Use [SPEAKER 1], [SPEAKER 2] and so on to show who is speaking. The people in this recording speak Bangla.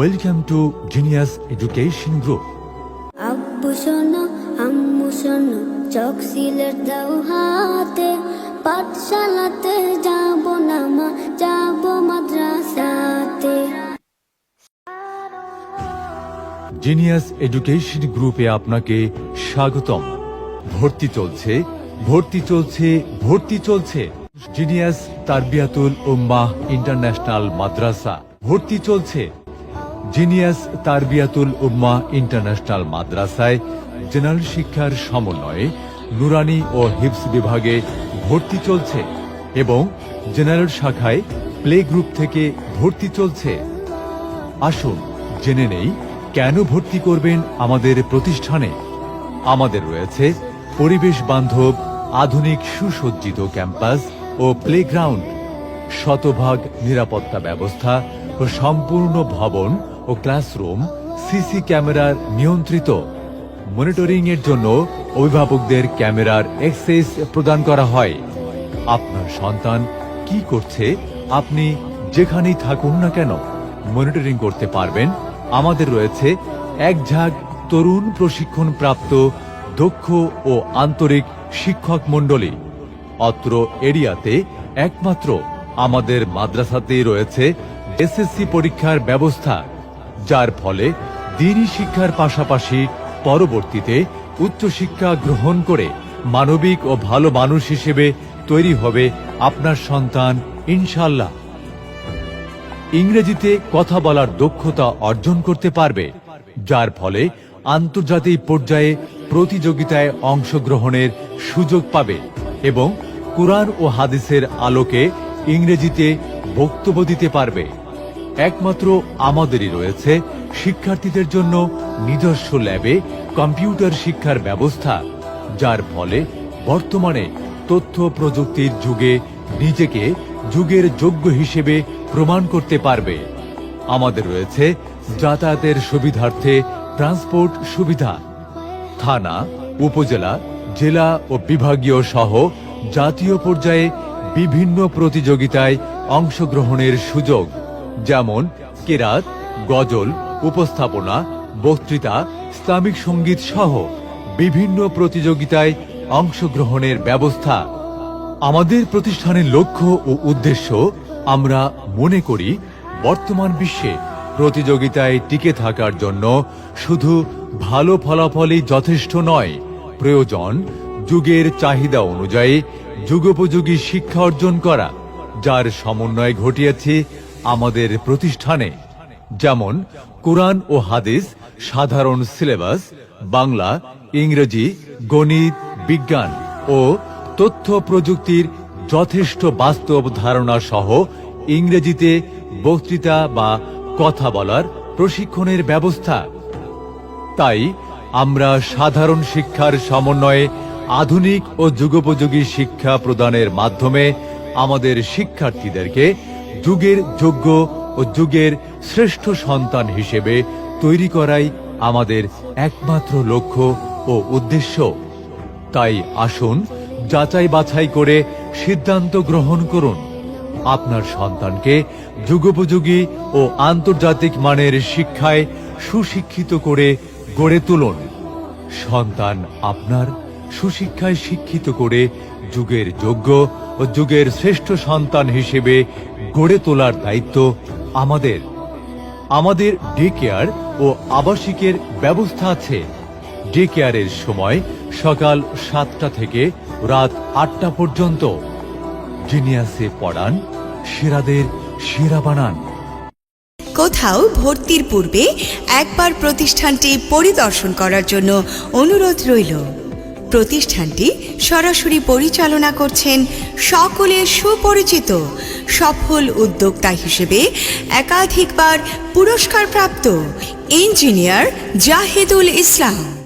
[SPEAKER 1] Welcome to genius education group
[SPEAKER 2] আব্বু শোনো আম্মু শোনো চক সিলেট দাও হাতে পাঠশালাতে যাব না মা যাব মাদ্রাসাতে।
[SPEAKER 1] জিনিয়াস এডুকেশন গ্রুপে আপনাকে স্বাগতম। ভর্তি চলছে ভর্তি চলছে ভর্তি চলছে। জিনিয়াস তারবিয়াতুল উম্মাহ ইন্টারন্যাশনাল মাদ্রাসা ভর্তি চলছে। জিনিয়াস তারবিয়াতুল উম্মাহ ইন্টারন্যাশনাল মাদ্রাসায় জেনারেল শিক্ষার সমন্বয়ে নুরানি ও হিপস বিভাগে ভর্তি চলছে এবং জেনারেল শাখায় প্লে গ্রুপ থেকে ভর্তি চলছে। আসুন জেনে নেই, কেন ভর্তি করবেন আমাদের প্রতিষ্ঠানে? আমাদের রয়েছে পরিবেশ বান্ধব, আধুনিক সুসজ্জিত ক্যাম্পাস ও প্লেগ্রাউন্ড, শতভাগ নিরাপত্তা ব্যবস্থা সম্পূর্ণ ভবন ও ক্লাসরুম সিসি ক্যামেরার নিয়ন্ত্রিত। মনিটরিং এর জন্য অভিভাবকদের ক্যামেরার অ্যাক্সেস প্রদান করা হয়। আপনার সন্তান কি করছে আপনি যেখানেই থাকুন না কেন মনিটরিং করতে পারবেন। আমাদের রয়েছে এক ঝাঁক তরুণ প্রশিক্ষণ প্রাপ্ত দক্ষ ও আন্তরিক শিক্ষক মণ্ডলী। অত্র এরিয়াতে একমাত্র আমাদের মাদ্রাসাতেই রয়েছে এসএসসি পরীক্ষার ব্যবস্থা, যার ফলে দিনই শিক্ষার পাশাপাশি পরবর্তীতে উচ্চশিক্ষা গ্রহণ করে মানবিক ও ভালো মানুষ হিসেবে তৈরি হবে আপনার সন্তান ইনশাল্লাহ ইংরেজিতে কথা বলার দক্ষতা অর্জন করতে পারবে, যার ফলে আন্তর্জাতিক পর্যায়ে প্রতিযোগিতায় অংশগ্রহণের সুযোগ পাবে এবং কোরআন ও হাদিসের আলোকে ইংরেজিতে বক্তব্য দিতে পারবে। একমাত্র আমাদেরই রয়েছে শিক্ষার্থীদের জন্য নিজস্ব ল্যাবে কম্পিউটার শিক্ষার ব্যবস্থা, যার ফলে বর্তমানে তথ্য প্রযুক্তির যুগে নিজেকে যুগের যোগ্য হিসেবে প্রমাণ করতে পারবে। আমাদের রয়েছে যাতায়াতের সুবিধার্থে ট্রান্সপোর্ট সুবিধা। থানা, উপজেলা, জেলা ও বিভাগীয় সহ জাতীয় পর্যায়ে বিভিন্ন প্রতিযোগিতায় অংশগ্রহণের সুযোগ। যেমন কেরাত, গজল, উপস্থাপনা, বক্তৃতা, ইসলামিক সংগীত সহ বিভিন্ন প্রতিযোগিতায় অংশগ্রহণের ব্যবস্থা। আমাদের প্রতিষ্ঠানের লক্ষ্য ও উদ্দেশ্য আমরা মনে করি, বর্তমান বিশ্বে প্রতিযোগিতায় টিকে থাকার জন্য শুধু ভালো ফলাফলই যথেষ্ট নয়। প্রয়োজন যুগের চাহিদা অনুযায়ী যুগোপযোগী শিক্ষা অর্জন করা, যার সমন্বয় ঘটিয়েছে আমাদের প্রতিষ্ঠানে। যেমন কোরআন ও হাদিস, সাধারণ সিলেবাস, বাংলা, ইংরেজি, গণিত, বিজ্ঞান ও তথ্য প্রযুক্তির যথেষ্ট বাস্তব ধারণা সহ ইংরেজিতে বক্তৃতা বা কথা বলার প্রশিক্ষণের ব্যবস্থা। তাই আমরা সাধারণ শিক্ষার সমন্বয়ে আধুনিক ও যুগোপযোগী শিক্ষা প্রদানের মাধ্যমে আমাদের শিক্ষার্থীদেরকে যুগের যোগ্য ও যুগের শ্রেষ্ঠ সন্তান হিসেবে তৈরি করাই আমাদের একমাত্র লক্ষ্য ও উদ্দেশ্য। তাই আসুন, যাচাই বাছাই করে সিদ্ধান্ত গ্রহণ করুন। আপনার সন্তানকে যুগোপযোগী ও আন্তর্জাতিক মানের শিক্ষায় সুশিক্ষিত করে গড়ে তুলুন। সন্তান আপনার সুশিক্ষায় শিক্ষিত করে যুগের যোগ্য ও যুগের শ্রেষ্ঠ সন্তান হিসেবে গড়ে তোলার দায়িত্ব আমাদের। আমাদের ডে কেয়ার ও আবাসিকের ব্যবস্থা আছে। ডে কেয়ারের সময় সকাল সাতটা থেকে রাত আটটা পর্যন্ত। জিনিয়াসে পড়ান, সেরাদের সেরা বানান।
[SPEAKER 3] কোথাও ভর্তির পূর্বে একবার প্রতিষ্ঠানটি পরিদর্শন করার জন্য অনুরোধ রইল। প্রতিষ্ঠানটি সরাসরি পরিচালনা করছেন সকলের সুপরিচিত সফল উদ্যোক্তা হিসেবে একাধিকবার পুরস্কারপ্রাপ্ত ইঞ্জিনিয়ার জাহিদুল ইসলাম।